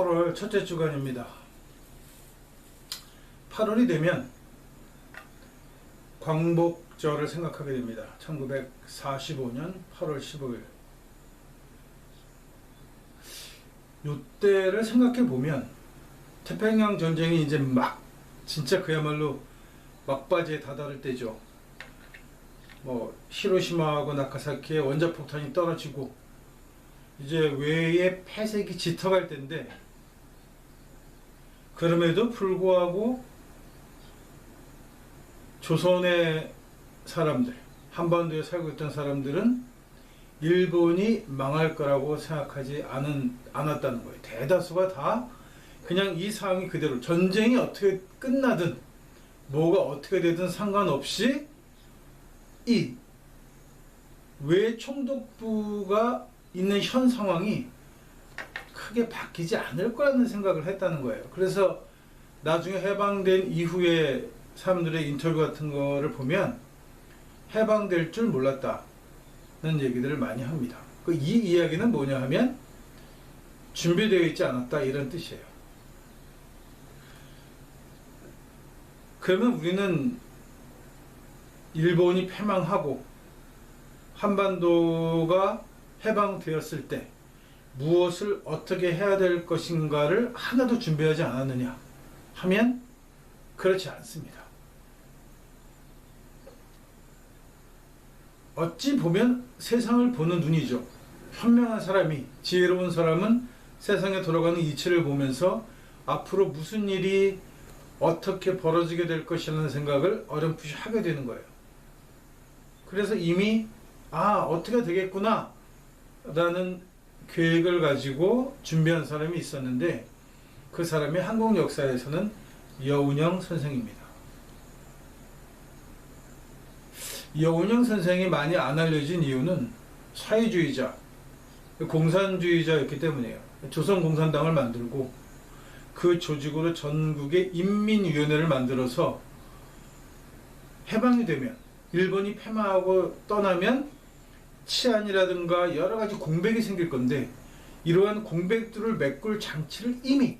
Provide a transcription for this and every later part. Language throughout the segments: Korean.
8월 첫째 주간입니다. 8월이 되면 광복절을 생각하게 됩니다. 1945년 8월 15일. 요때를 생각해 보면 태평양 전쟁이 이제 막 진짜 그야말로 막바지에 다다를 때죠. 뭐 히로시마하고 나카사키에 원자폭탄이 떨어지고 이제 외의 폐색이 짙어갈 때인데 그럼에도 불구하고 조선의 사람들 한반도에 살고 있던 사람들은 일본이 망할 거라고 생각하지 않은, 않았다는 거예요. 대다수가 다 그냥 이 상황이 그대로 전쟁이 어떻게 끝나든 뭐가 어떻게 되든 상관없이 이 외총독부가 있는 현 상황이 크게 바뀌지 않을 거라는 생각을 했다는 거예요. 그래서 나중에 해방된 이후에 사람들의 인터뷰 같은 거를 보면 해방될 줄 몰랐다는 얘기들을 많이 합니다. 그 이 이야기는 뭐냐 하면 준비되어 있지 않았다 이런 뜻이에요. 그러면 우리는 일본이 패망하고 한반도가 해방되었을 때 무엇을 어떻게 해야 될 것인가를 하나도 준비하지 않았느냐 하면 그렇지 않습니다. 어찌 보면 세상을 보는 눈이죠. 현명한 사람이, 지혜로운 사람은 세상에 돌아가는 이치를 보면서 앞으로 무슨 일이 어떻게 벌어지게 될 것이라는 생각을 어렴풋이 하게 되는 거예요. 그래서 이미 아 어떻게 되겠구나 라는 계획을 가지고 준비한 사람이 있었는데 그 사람이 한국 역사에서는 여운형 선생입니다. 여운형 선생이 많이 안 알려진 이유는 사회주의자, 공산주의자였기 때문이에요. 조선공산당을 만들고 그 조직으로 전국에 인민위원회를 만들어서 해방이 되면 일본이 패망하고 떠나면 치안이라든가 여러 가지 공백이 생길 건데 이러한 공백들을 메꿀 장치를 이미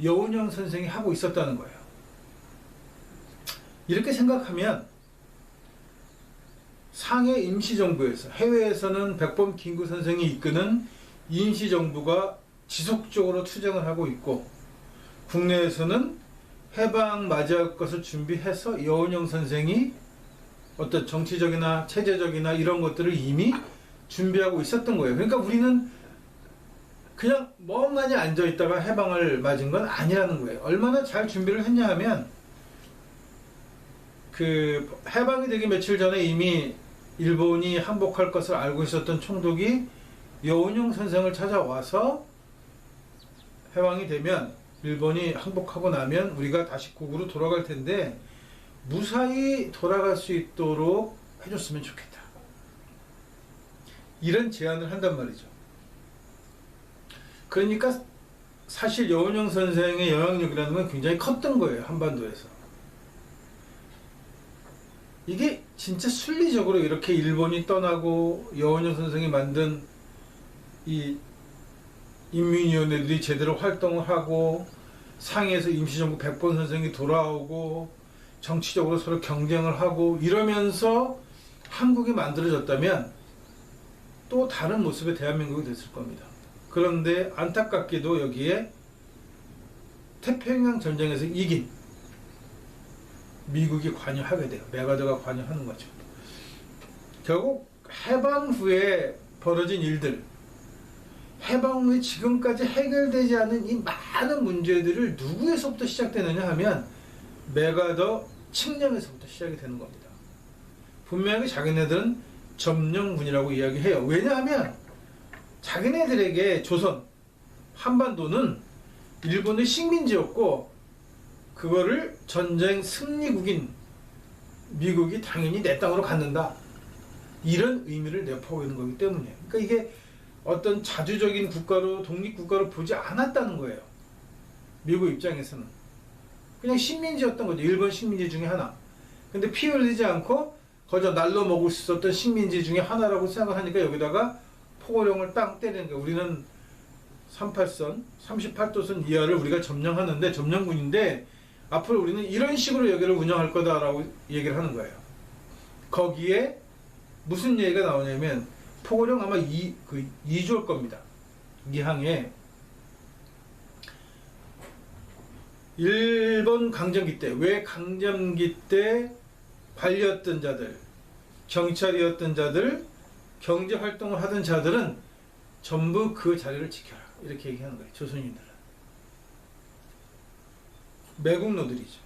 여운형 선생이 하고 있었다는 거예요. 이렇게 생각하면 상해 임시정부에서 해외에서는 백범 김구 선생이 이끄는 임시정부가 지속적으로 투쟁을 하고 있고 국내에서는 해방 맞이할 것을 준비해서 여운형 선생이 어떤 정치적이나 체제적이나 이런 것들을 이미 준비하고 있었던 거예요. 그러니까 우리는 그냥 멍하니 앉아 있다가 해방을 맞은 건 아니라는 거예요. 얼마나 잘 준비를 했냐 하면 그 해방이 되기 며칠 전에 이미 일본이 항복할 것을 알고 있었던 총독이 여운용 선생을 찾아와서 해방이 되면 일본이 항복하고 나면 우리가 다시 국으로 돌아갈 텐데 무사히 돌아갈 수 있도록 해줬으면 좋겠다. 이런 제안을 한단 말이죠. 그러니까 사실 여운영 선생의 영향력이라는 건 굉장히 컸던 거예요. 한반도에서. 이게 진짜 순리적으로 이렇게 일본이 떠나고 여운영 선생이 만든 이 인민위원회들이 제대로 활동을 하고 상해에서 임시정부 백본 선생이 돌아오고 정치적으로 서로 경쟁을 하고 이러면서 한국이 만들어졌다면 또 다른 모습의 대한민국이 됐을 겁니다. 그런데 안타깝게도 여기에 태평양 전쟁에서 이긴 미국이 관여하게 돼요. 메가더가 관여하는 거죠. 결국 해방 후에 벌어진 일들, 해방 후에 지금까지 해결되지 않은 이 많은 문제들을 누구에서부터 시작되느냐 하면 메가더 칙령에서부터 시작이 되는 겁니다. 분명히 자기네들은 점령군이라고 이야기해요. 왜냐하면 자기네들에게 조선, 한반도는 일본의 식민지였고 그거를 전쟁 승리국인 미국이 당연히 내 땅으로 갖는다. 이런 의미를 내포하고 있는 거기 때문이에요. 그러니까 이게 어떤 자주적인 국가로 독립국가로 보지 않았다는 거예요. 미국 입장에서는. 그냥 식민지였던 거죠. 일본 식민지 중에 하나. 근데 피 흘리지 않고 거저 날로 먹을 수 있었던 식민지 중에 하나라고 생각하니까 여기다가 포고령을 땅 때리는 거예요. 우리는 38선, 38도선 이하를 우리가 점령하는데 점령군인데 앞으로 우리는 이런 식으로 여기를 운영할 거다라고 얘기를 하는 거예요. 거기에 무슨 얘기가 나오냐면 포고령 아마 이, 그 2조일 겁니다. 이 항에 일본 강점기 때, 왜 강점기 때 관리였던 자들, 경찰이었던 자들, 경제 활동을 하던 자들은 전부 그 자리를 지켜라. 이렇게 얘기하는 거예요. 조선인들은. 매국노들이죠.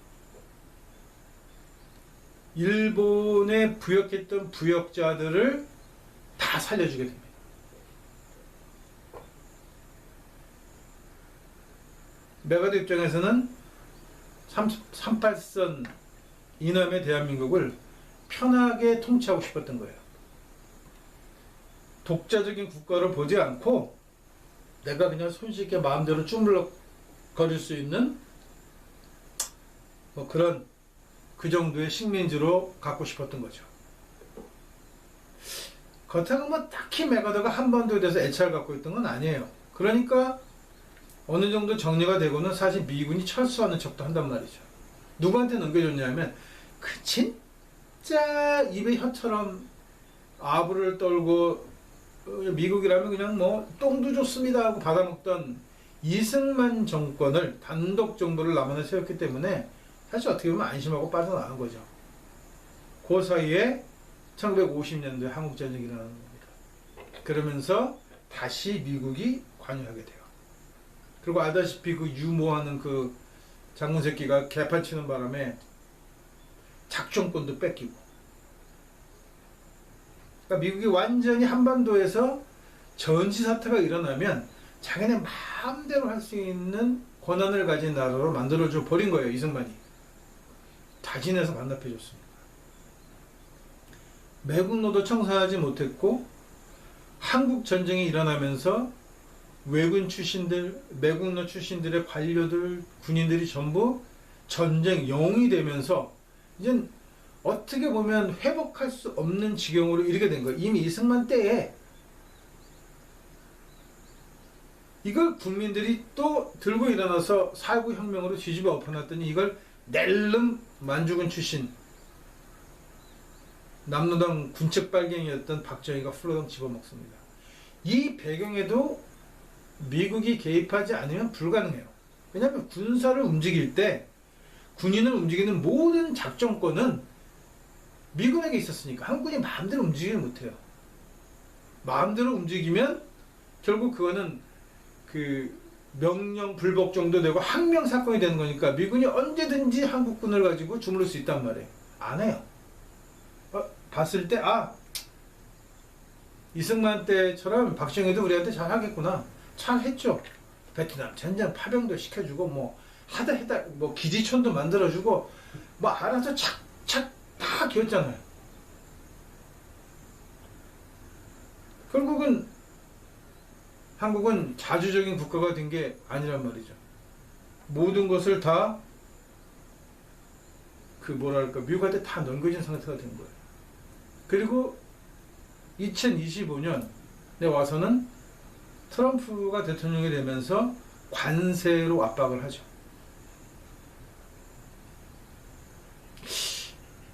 일본에 부역했던 부역자들을 다 살려주게 됩니다. 메가드 입장에서는 38선 이남의 대한민국을 편하게 통치하고 싶었던 거예요. 독자적인 국가를 보지 않고 내가 그냥 손쉽게 마음대로 주물럭 거릴 수 있는 뭐 그런 그 정도의 식민지로 갖고 싶었던 거죠. 그렇다고 뭐 딱히 메가더가 한반도에 대해서 애착을 갖고 있던 건 아니에요. 그러니까 어느 정도 정리가 되고는 사실 미군이 철수하는 척도 한단 말이죠. 누구한테 넘겨줬냐면 그 진짜 입에 혀처럼 아부를 떨고 어, 미국이라면 그냥 뭐 똥도 좋습니다 하고 받아먹던 이승만 정권을 단독 정부를 남한에 세웠기 때문에 사실 어떻게 보면 안심하고 빠져나간 거죠. 그 사이에 1950년도에 한국전쟁이 일어나는 겁니다. 그러면서 다시 미국이 관여하게 돼요. 그리고 알다시피 그 유모하는 그 장군 새끼가 개판 치는 바람에 작전권도 뺏기고. 그러니까 미국이 완전히 한반도에서 전시 사태가 일어나면 자기네 마음대로 할 수 있는 권한을 가진 나라로 만들어줘 버린 거예요, 이승만이. 자진해서 반납해줬습니다. 매국노도 청산하지 못했고, 한국 전쟁이 일어나면서 외군 출신들, 매국노 출신들의 관료들, 군인들이 전부 전쟁 영웅이 되면서 이제 어떻게 보면 회복할 수 없는 지경으로 이르게 된 거예요. 이미 이승만 때에 이걸 국민들이 또 들고 일어나서 사구 혁명으로 뒤집어 엎어놨더니 이걸 낼름 만주군 출신 남로당 군책 빨갱이였던 박정희가 훌러덩 집어먹습니다. 이 배경에도 미국이 개입하지 않으면 불가능해요. 왜냐하면 군사를 움직일 때 군인을 움직이는 모든 작전권은 미군에게 있었으니까 한국군이 마음대로 움직이지 못해요. 마음대로 움직이면 결국 그거는 그 명령 불복 정도 되고 항명 사건이 되는 거니까 미군이 언제든지 한국군을 가지고 주무를 수 있단 말이에요. 안 해요. 어, 봤을 때 아 이승만 때처럼 박정희도 우리한테 잘 하겠구나. 잘 했죠. 베트남 전쟁 파병도 시켜주고 뭐 하다 해다 뭐 기지촌도 만들어주고 뭐 알아서 착착 다 기었잖아요. 결국은 한국은 자주적인 국가가 된 게 아니란 말이죠. 모든 것을 다 그 뭐랄까 미국한테 다 넘겨진 상태가 된 거예요. 그리고 2025년에 와서는 트럼프가 대통령이 되면서 관세로 압박을 하죠.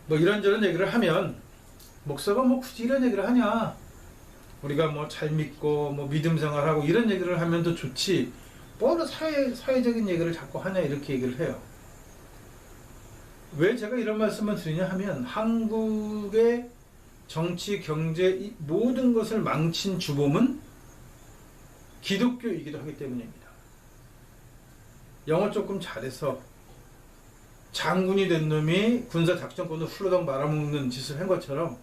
뭐 이런저런 얘기를 하면 목사가 뭐 굳이 이런 얘기를 하냐 우리가 뭐 잘 믿고 뭐 믿음 생활하고 이런 얘기를 하면 더 좋지 뭐로 사회 사회적인 얘기를 자꾸 하냐 이렇게 얘기를 해요. 왜 제가 이런 말씀을 드리냐 하면 한국의 정치 경제 이 모든 것을 망친 주범은 기독교이기도 하기 때문입니다. 영어 조금 잘해서 장군이 된 놈이 군사 작전권을 훌러덩 말아먹는 짓을 한 것처럼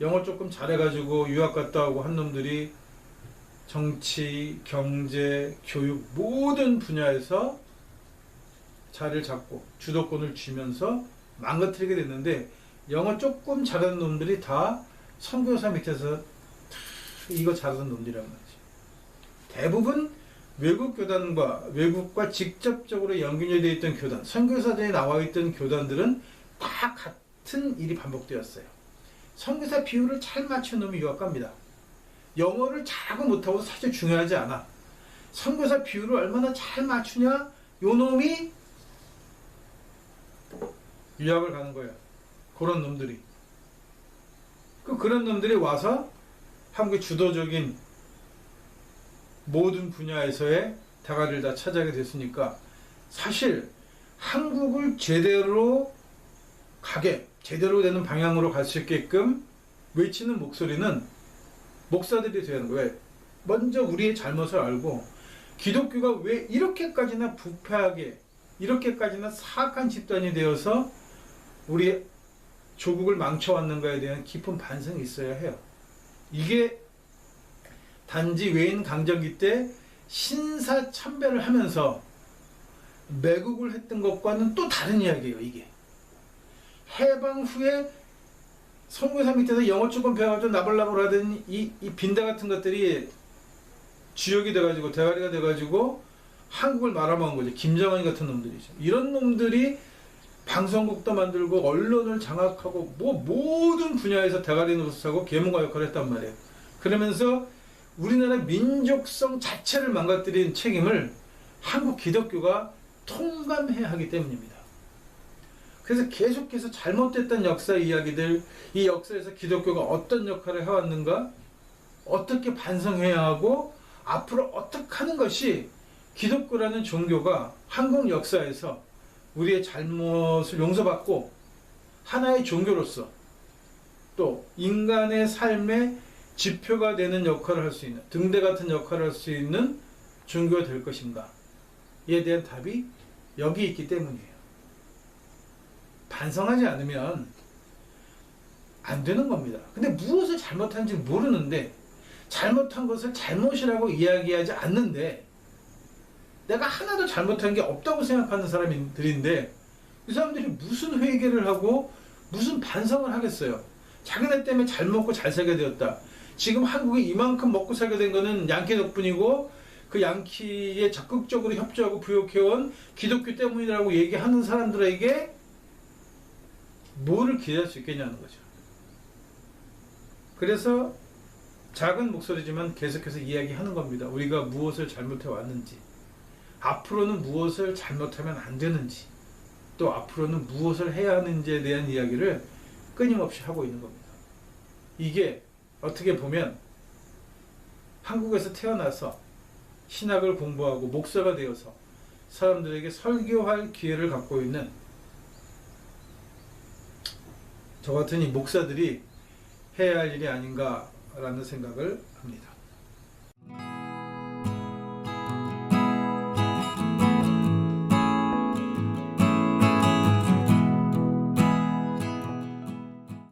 영어 조금 잘해가지고 유학 갔다 오고 한 놈들이 정치, 경제, 교육 모든 분야에서 자리를 잡고 주도권을 쥐면서 망가뜨리게 됐는데 영어 조금 잘하는 놈들이 다 선교사 밑에서 이거 잘하는 놈들이란 말이지. 대부분 외국 교단과 외국과 직접적으로 연결되어 있던 교단, 선교사들이 나와 있던 교단들은 다 같은 일이 반복되었어요. 선교사 비율을 잘 맞춘 놈이 유학 갑니다. 영어를 잘하고 못하고 사실 중요하지 않아. 선교사 비율을 얼마나 잘 맞추냐? 요 놈이 유학을 가는 거예요. 그런 놈들이. 그 그런 놈들이 와서 한국의 주도적인 모든 분야에서의 대가리를 다 차지하게 됐으니까 사실 한국을 제대로 가게 제대로 되는 방향으로 갈 수 있게끔 외치는 목소리는 목사들이 되는 거예요. 먼저 우리의 잘못을 알고 기독교가 왜 이렇게까지나 부패하게 이렇게까지나 사악한 집단이 되어서 우리 조국을 망쳐왔는가에 대한 깊은 반성이 있어야 해요. 이게 단지 외인 강점기 때 신사 참배를 하면서 매국을 했던 것과는 또 다른 이야기예요. 이게 해방 후에 선교사 밑에서 영어 조금 배워가지고 나발나발 하던 이, 이 빈대 같은 것들이 주역이 돼가지고 대가리가 돼가지고 한국을 말아먹은 거죠. 김정은 같은 놈들이죠. 이런 놈들이 방송국도 만들고 언론을 장악하고 뭐 모든 분야에서 대가리 노릇하고 계몽가 역할을 했단 말이에요. 그러면서 우리나라 민족성 자체를 망가뜨린 책임을 한국 기독교가 통감해야 하기 때문입니다. 그래서 계속해서 잘못됐던 역사 이야기들, 이 역사에서 기독교가 어떤 역할을 해왔는가, 어떻게 반성해야 하고, 앞으로 어떻게 하는 것이 기독교라는 종교가 한국 역사에서 우리의 잘못을 용서받고 하나의 종교로서 또 인간의 삶의 지표가 되는 역할을 할 수 있는 등대 같은 역할을 할 수 있는 종교가 될 것인가에 대한 답이 여기 있기 때문이에요. 반성하지 않으면 안 되는 겁니다. 근데 무엇을 잘못한지 모르는데 잘못한 것을 잘못이라고 이야기하지 않는데 내가 하나도 잘못한 게 없다고 생각하는 사람들인데 이 사람들이 무슨 회개를 하고 무슨 반성을 하겠어요. 자기네 때문에 잘 먹고 잘 살게 되었다. 지금 한국이 이만큼 먹고 살게 된 거는 양키 덕분이고 그 양키에 적극적으로 협조하고 부역해온 기독교 때문이라고 얘기하는 사람들에게 뭐를 기대할 수 있겠냐는 거죠. 그래서 작은 목소리지만 계속해서 이야기하는 겁니다. 우리가 무엇을 잘못해 왔는지, 앞으로는 무엇을 잘못하면 안 되는지, 또 앞으로는 무엇을 해야 하는지에 대한 이야기를 끊임없이 하고 있는 겁니다. 이게 어떻게 보면 한국에서 태어나서 신학을 공부하고 목사가 되어서 사람들에게 설교할 기회를 갖고 있는 저 같은 이 목사들이 해야 할 일이 아닌가라는 생각을 합니다.